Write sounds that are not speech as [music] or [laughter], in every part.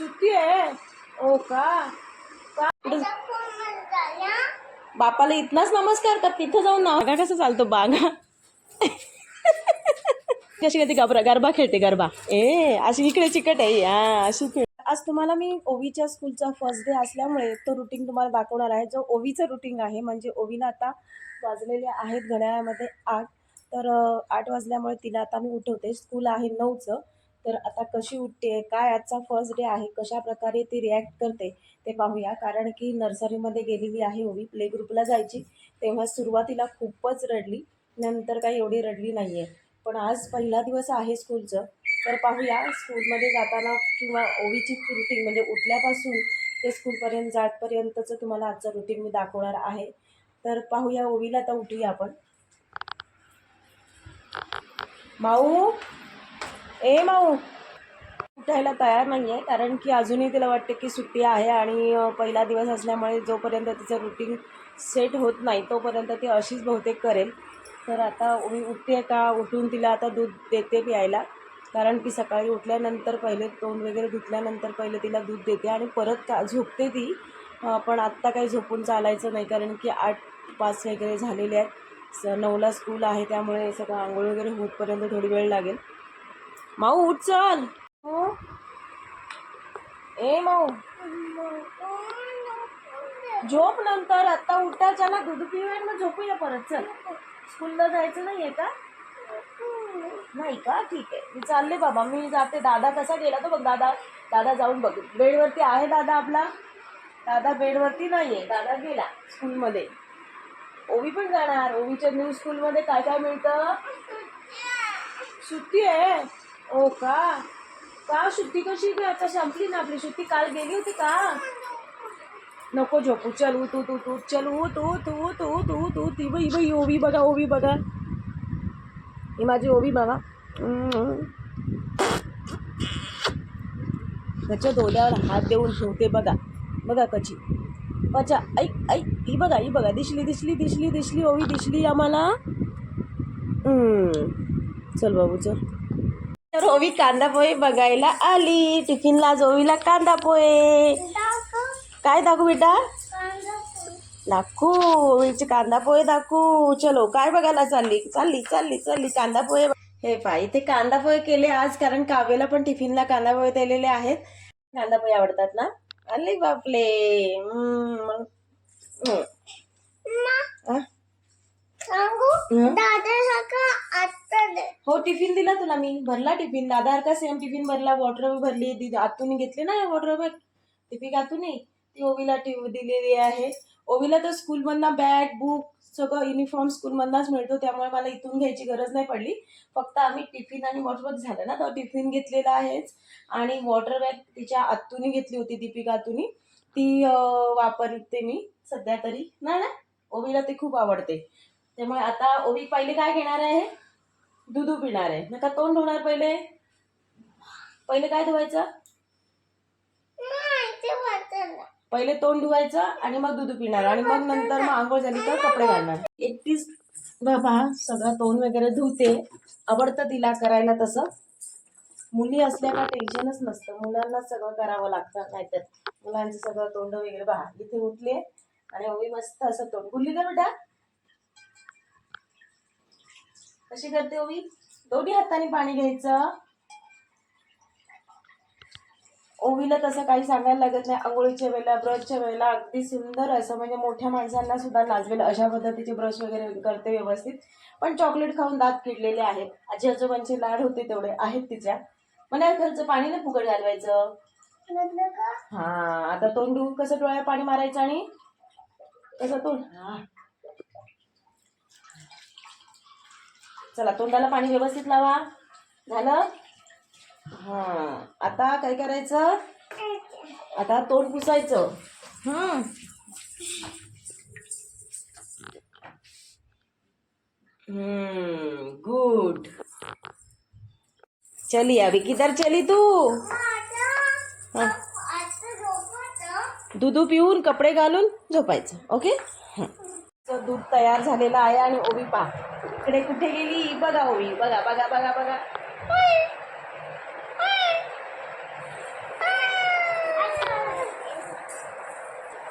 सुती आहे. हो ओ का? बापाला इथलाच नमस्कार कर तिथं जाऊन नागा बागा कसं चालतो बागा? [laughs] कशी कधी गरबा गरबा खेळते गरबा. ए अशी इकडे चिकट आहे हा अशी खेळ. आज तुम्हाला मी ओवीच्या स्कूलचा फर्स्ट डे असल्यामुळे तो रुटीन तुम्हाला दाखवणार आहे. जो ओवीचं रुटीन आहे म्हणजे ओवीला आता वाजलेले आहेत घड्याळामध्ये आठ. तर आठ वाजल्यामुळे तिला आता मी उठवते. स्कूल आहे नऊचं. तर आता कशी उठते काय आजचा फर्स्ट डे आहे कशा प्रकारे ती रिॲक्ट करते ते पाहूया. कारण की नर्सरीमध्ये गेलेली आहे ओवी प्ले ग्रुपला जायची. तेव्हा सुरुवातीला खूपच रडली नंतर काही एवढी रडली नाही आहे पण आज पहिला दिवस आहे स्कूलचं तर पाहूया स्कूलमध्ये जाताना किंवा ओवीची रुटीन म्हणजे उठल्यापासून ते स्कूलपर्यंत जातपर्यंतचं तुम्हाला आजचं रुटीन मी दाखवणार आहे. तर पाहूया ओवीला तर उठूया आपण. माऊ! ए माऊ उठायला तयार नाही आहे कारण की अजूनही तिला वाटते की सुट्टी आहे आणि पहिला दिवस असल्यामुळे जोपर्यंत तिचं रुटीन सेट होत नाही तोपर्यंत ती अशीच बहुतेक करेल. तर आता मी उठते का? उठून तिला आता दूध देते प्यायला. कारण की सकाळी उठल्यानंतर पहिले तोंड वगैरे धुतल्यानंतर पहिले तिला दूध देते आणि परत का झोपते ती. पण आत्ता काही झोपून चालायचं नाही कारण की आठ पाच वगैरे झालेले आहेत. स नऊला स्कूल आहे त्यामुळे सगळं आंघोळ वगैरे होतपर्यंत थोडी वेळ लागेल. माऊ उठ चल. हो? ए माऊ. झोप नंतर आता उठा चला दूध पिऊया मग झोपूया परत चल. स्कूलला जायचं नाही आहे का? नाही का? ठीक आहे. मी चालले बाबा. मी जाते. दादा कसा गेला तो बघ दादा. दादा जाऊन बघ. बेडवरती आहे दादा आपला? दादा बेडवरती नाही आहे दादा गेला स्कूलमध्ये. ओवी पण जाणार. ओवीच्या न्यू स्कूलमध्ये काय काय मिळतं? सुट्टी आहे. हो का? का सुट्टी कशी काय आता संपली ना आपली सुट्टी काल गेली होती का? नको झोपू, चल उ तू तू तू चल उ तू तू तू तू तू ती बाई बाई ओवी बघा ओवी बघा. ही माझी ओवी बघा. त्याच्या डोळ्यावर हात देऊन ठेवते बघा. बघा कची अच्छा ऐक ऐक. ही बघा ही बघा. दिसली दिसली दिसली दिसली ओवी, दिसली आम्हाला. हम्म. चल बाबू, चल. तर ओवी कांदा पोहे बघायला आली. टिफिनला आज ओवीला कांदा पोहे काय दाखवू बेटा? दाखवू. ओवीचे कांदा पोहे दाखवू. चलो काय बघायला चालली? चालली चालली चालली. कांदा पोहे हे पाय इथे कांदा पोहे केले आज कारण काव्याला पण टिफिनला कांदा पोहे दिलेले आहेत. कांदा पोहे आवडतात ना? आले बापले हम्म, मग हम्म. आ? हं? हो टिफिन दिला तुला मी? भरला टिफिन? आधार का सेम टिफिन भरला? वॉटर भरली दीदी आतून घेतली ना वॉटर बॅग टिफिन आतून ती ओवीला दिलेली आहे. ओवीला तर स्कूलमधनं बॅग बुक सगळं युनिफॉर्म स्कूलमधनंच मिळतो. त्यामुळे मला इथून घ्यायची गरज नाही पडली. फक्त आम्ही टिफिन आणि वॉटर बॅग झालं ना तर टिफिन घेतलेला आहेच. आणि वॉटर बॅग तिच्या आतून घेतली होती दीपिका आतून ती वापरते मी सध्या तरी. ना ना? ओवीला ती खूप आवडते. त्यामुळे आता ओवी पहिले काय घेणार आहे? दूध पिणार आहे. नका तोंड धुणार पहिले. पहिले काय धुवायचं? पहिले तोंड धुवायचं आणि मग दूध पिणार आणि मग नंतर मग आंघोळ झाली तर कपडे घालणार. एकटीच बाबा सगळं तोंड वगैरे धुते. आवडतं तिला करायला तसं. मुली असल्या का टेन्शनच नसतं. मुलांना सगळं करावं लागतं नाहीतर. मुलांचं सगळं तोंड वगैरे बघा. इथे उठले आणि ओवी मस्त असं तोंड. गुल्ली का बेटा? कशी करते ओवी दोन्ही हाताने पाणी घ्यायचं. ओवीला तसं काही सांगायला लागत नाही. आंघोळीच्या वेळेला ब्रशच्या वेळेला अगदी सुंदर असं म्हणजे मोठ्या माणसांना सुद्धा नाचवेल अशा पद्धतीचे ब्रश वगैरे करते व्यवस्थित. पण चॉकलेट खाऊन दात किडलेले आहेत. आजी आजोबांचे लाड होते तेवढे आहेत तिच्या. मला घरचं पाणी नाही फुकट घालवायचं. हा आता तोंड कसं डोळ्या पाणी मारायचं आणि? कसं तोंड? हा. चला तोंडाला पाणी व्यवस्थित लावा. झालं? हा. आता काय करायचं? आता तोंड पुसायचं. हम्म. गुड. चली अभी. किधर चली तू? दुधू दूध पिऊन कपडे घालून झोपायचं. ओके? दूध तयार झालेलं आहे आणि ओबी पा. इकडे कुठे गेली? बघा ओवी बघा बघा बघा बघा.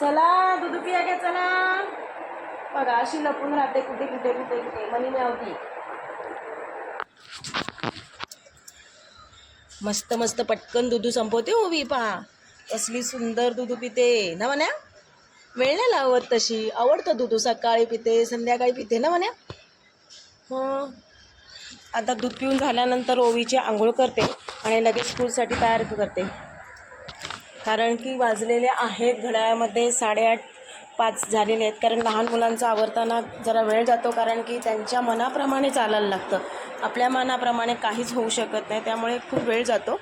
चला दुधू पिया घ्या चला. बघा अशी लपून राहते कुठे कुठे कुठे कुठे. मनी मिळवती. मस्त मस्त पटकन दुधू संपवते ओवी पहा. कसली सुंदर दुधू पिते. ना म्हण्या वेळ नाही लावत तशी? आवडतं दुधू सकाळी पिते संध्याकाळी पिते ना म्हण्या आता दूध पिऊन झाल्यानंतर ओवीची आंघोळ करते आणि लगेच स्कूलसाठी तयार करते. कारण की वाजलेले आहेत घड्याळामध्ये साडेआठ पाच झालेले आहेत. कारण लहान मुलांचं आवरताना जरा वेळ जातो कारण की त्यांच्या मनाप्रमाणे चालायला लागतं. आपल्या मनाप्रमाणे काहीच होऊ शकत नाही त्यामुळे खूप वेळ जातो.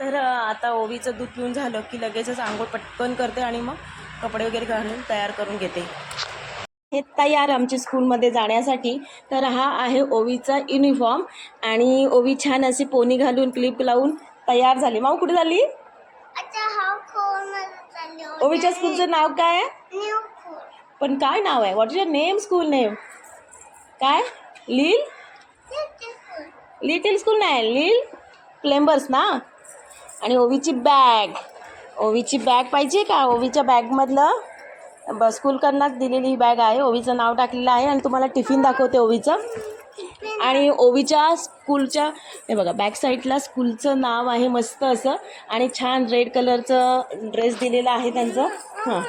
तर आता ओवीचं दूध पिऊन झालं की लगेचच आंघोळ पटकन करते आणि मग कपडे वगैरे घालून तयार करून घेते. हे तयार आमच्या स्कूलमध्ये जाण्यासाठी. तर हा आहे ओवीचा युनिफॉर्म आणि ओवी छान अशी पोनी घालून क्लिप लावून तयार झाली. माऊ कुठे झाली ओवीच्या स्कूलचं नाव काय? आहे पण काय नाव आहे? What is your name school name काय? लील लिटिल स्कूल नाही लील प्लेंबर्स ना? आणि ओवीची बॅग ओवीची बॅग पाहिजे का? ओवीच्या बॅगमधलं ब स्कूलकडनंच दिलेली ही बॅग आहे. ओवीचं नाव टाकलेलं आहे आणि तुम्हाला टिफिन दाखवते ओवीचं. आणि ओवीच्या स्कूलच्या हे बघा बॅक साईडला स्कूलचं नाव आहे मस्त असं. आणि छान रेड कलरचं ड्रेस दिलेला आहे त्यांचं. हां.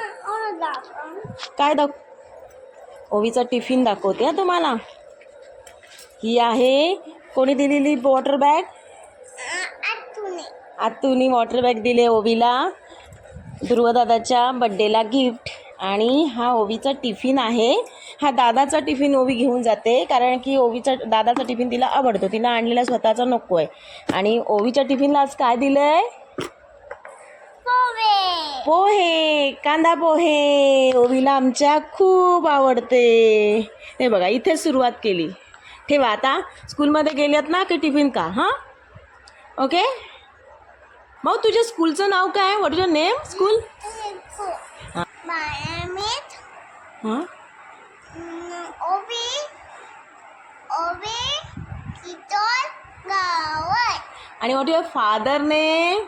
काय दाख ओवीचा टिफिन दाखवते हा तुम्हाला. ही आहे कोणी दिलेली वॉटर बॅग आतुनी वॉटर बॅग दिले ओवीला. ध्रुवदादाच्या बड्डेला गिफ्ट आणि हा ओवीचा टिफिन आहे. हा दादाचा टिफिन ओवी घेऊन जाते कारण की ओवीचा दादाचा टिफिन तिला आवडतो. तिला आणलेला स्वतःचा नको आहे आणि ओवीच्या टिफिनला आज काय दिलं आहे पोहे कांदा पोहे. ओवीला आमच्या खूप आवडते. हे बघा इथे सुरुवात केली. ठेवा आता. स्कूलमध्ये गेल्यात ना की टिफिन का? हां? ओके? मग तुझ्या स्कूलचं नाव काय? What is your name school मायामीत हां ओबी ओबी किटोल गावत आणि व्हॉट युअर फादर नेम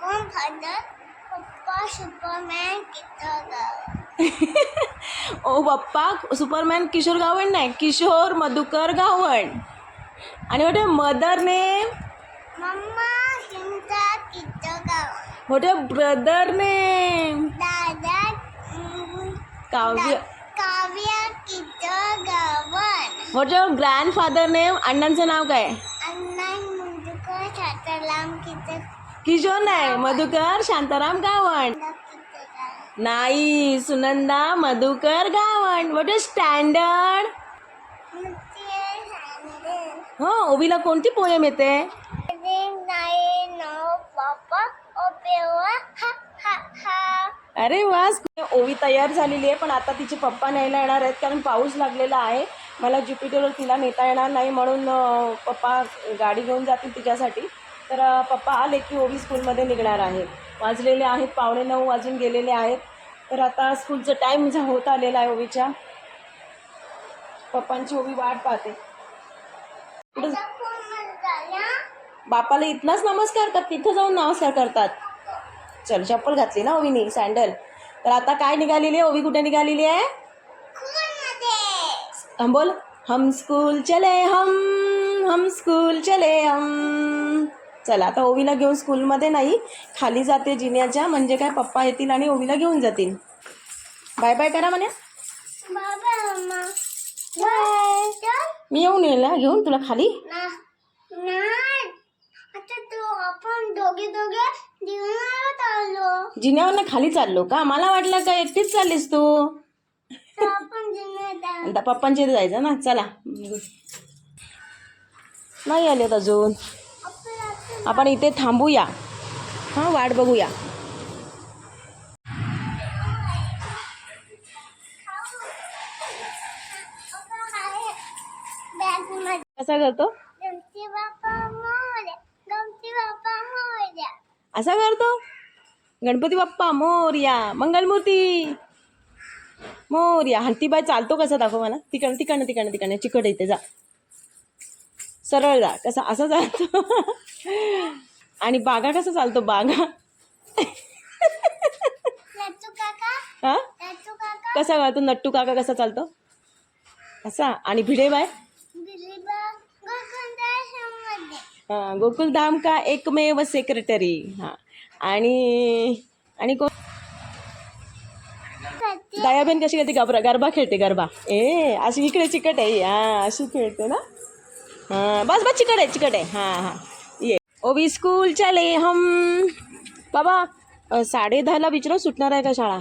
कोण फादर पप्पा सुपरमॅन किटोल गावत ओ बाप्पा सुपरमॅन किशोर गावण नाही किशोर मधुकर गावण आणि युअर मदर नेम मम्मा गावत what your brother name Kavya Kavya गावत व्हॉट युअर ग्रँडफादर नेम अण्णांचं नाव काय? अण्णा किशोर नाही मधुकर शांताराम गावण. नाही Sunanda Madhukar Gavan. What is standard हो ओवीला कोणती पोएम येते? अरे वा ओवी तयार झालेली आहे पण आता तिचे पप्पा न्यायला येणार आहेत कारण पाऊस लागलेला आहे. मला ज्युपिटरवर तिला नेता येणार नाही म्हणून पप्पा गाडी घेऊन जातील तिच्यासाठी. तर पप्पा आले की ओवी स्कूलमध्ये निघणार आहे वाजलेले आहेत पावणे नऊ वाजून गेलेले आहेत. तर आता स्कूलचं टाईम होत आलेला आहे ओवीच्या. पप्पांची ओवी वाट पाहते. कुठं बापाला इथनाच नमस्कार करतात तिथं जाऊन नमस्कार करतात. चल चप्पल घातली ना ओवीनी सँडल तर आता काय निघालेली आहे? ओवी कुठे निघालेली आहे? हम बोल. हम स्कूल चले हम हम स्कूल चले हम. चला आता ओवीला घेऊन स्कूलमध्ये नाही खाली जाते जिन्याच्या म्हणजे काय पप्पा येतील आणि ओवीला घेऊन जातील. बाय बाय करा म्हणे. मी येऊन येईल हा घेऊन तुला खाली? ना तू आपण दोघे दोघे जीवनात आलो जिन्यावरनं खाली चाललो का? मला वाटलं का एकटीच चाललीस तू? तर आपण आता पप्पांच्या इथे जायचं ना? चला नाही आलेत अजून. आपण आपण इथे थांबूया. हां वाट बघूया. कसा करतो? असा करतो. गणपती बाप्पा मोर्या मंगलमूर्ती. मोर्या. हंतीबाई चालतो कसा दाखव मला. तिकडनं तिकडनं तिकडनं तिकडनं. चिकट इथे जा. सरळ जा. कसा असा चालतो. आणि बागा कसा चालतो? बागा. हां? कसा गा तू नट्टू काका कसा चालतो? असा. आणि भिडे बाय? हां गोकुलधाम का एकमेव सेक्रेटरी हां. आणि आणि कोण दयाबेन कशी खेळते? गरबा गरबा खेळते गरबा. ए अशी इकडे चिकट आहे. हां अशी खेळते ना? हां बस बस चिकट आहे चिकट आहे. हां हां. ये. ओवी स्कूल चले हम. बाबा साडे दहाला विचारा सुटणार आहे का शाळा?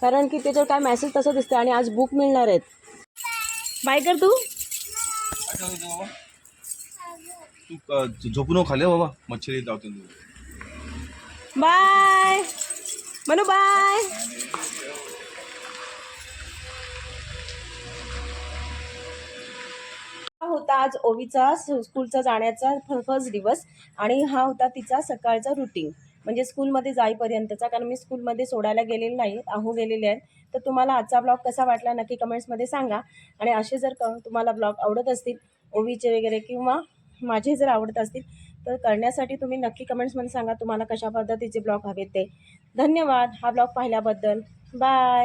कारण की त्याच्यावर काय मेसेज तसं दिसते आणि आज बुक मिळणार आहेत. बाय कर तू. तू झोपून झोपू हो बाबा? मच्छर येत बाय. म्हणू बाय. हा होता आज ओवीचा स्कूलचा जाण्याचा फर्स्ट दिवस आणि हा होता तिचा सकाळचा रुटीन म्हणजे स्कूलमध्ये जाईपर्यंतचा कारण मी स्कूलमध्ये सोडायला गेलेली नाही आहो गेलेले आहेत. तर तुम्हाला आजचा ब्लॉग कसा वाटला नक्की कमेंट्समध्ये सांगा. आणि असे जर क तुम्हाला ब्लॉग आवडत असतील ओवीचे वगैरे किंवा माझे जर आवडत असतील तर करण्यासाठी तुम्ही नक्की कमेंट्समध्ये सांगा तुम्हाला कशा पद्धतीचे ब्लॉग हवे ते. धन्यवाद. हा ब्लॉग पाहिल्याबद्दल. बाय